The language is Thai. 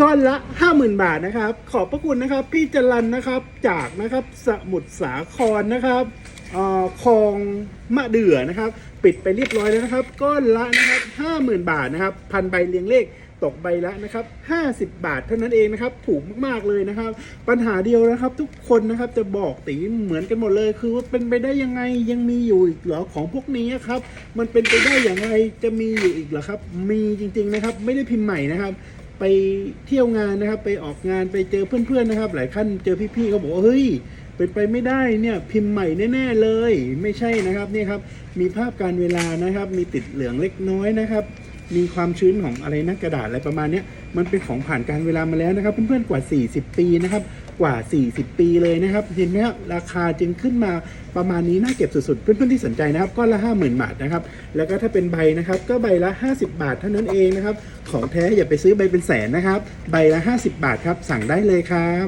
ก้อนละ 50,000 บาทนะครับ ขอบพระคุณนะครับ พี่จรันนะครับจากนะครับสมุทรสาครนะครับอ่อคลองมะเดื่อนะครับ ปิดไปเรียบร้อยแล้วนะครับ ก้อนละนะครับ 50,000 บาทนะครับพันใบเรียงเลขตกใบละนะครับ 50 บาทเท่านั้นเองนะครับ ถูกมากๆเลยนะครับ ปัญหาเดียวนะครับ ทุกคนนะครับจะบอกตีเหมือนกันหมดเลย คือว่าเป็นไปได้ยังไงยังมีอยู่อีกเหรอของพวกนี้ครับ มันเป็นไปได้อย่างไรจะมีอยู่อีกเหรอครับ มีจริงๆนะครับ ไม่ได้พิมพ์ใหม่นะครับ ไปเที่ยวงานนะครับ ไปออกงานไปเจอเพื่อนๆนะครับ หลายขั้นเจอพี่ๆเขาบอกว่าเฮ้ยเป็นไปไม่ได้เนี่ยพิมพ์ใหม่แน่ๆเลย ไม่ใช่นะครับนี่ครับมีภาพการเวลานะครับ มีติดเหลืองเล็กน้อยนะครับ มีความชื้นของอะไรนะกระดาษอะไรประมาณนี้มันเป็นของผ่านการเวลามาแล้วนะครับเพื่อนๆกว่า 40 ปีนะครับกว่า 40 ปีเลยนะครับเห็นไหมครับราคาจึงขึ้นมาประมาณนี้น่าเก็บสุดๆเพื่อนๆที่สนใจนะครับก้อนละ 50,000 บาทนะครับแล้วก็ถ้าเป็นใบนะครับก็ใบละ 50 บาทเท่านั้นเองนะครับ ของแท้อย่าไปซื้อใบเป็นแสนนะครับ ใบละ 50 บาทครับ สั่งได้เลยครับ